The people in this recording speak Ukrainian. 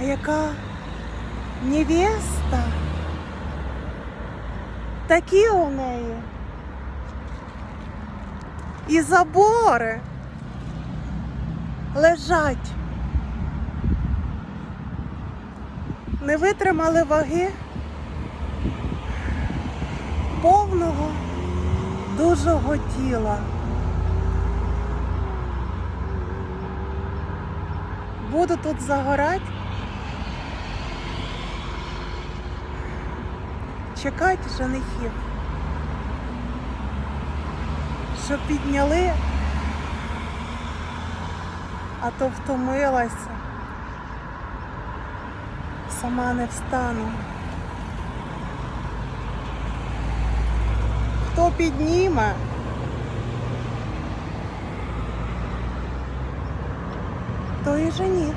А яка невеста? Такі у неї. І забори лежать. Не витримали ваги повного дужого тіла. Буду тут загорати. Чекати женихів. Щоб підняли, а то втомилася. Сама не встану. Хто підніме? То і жених.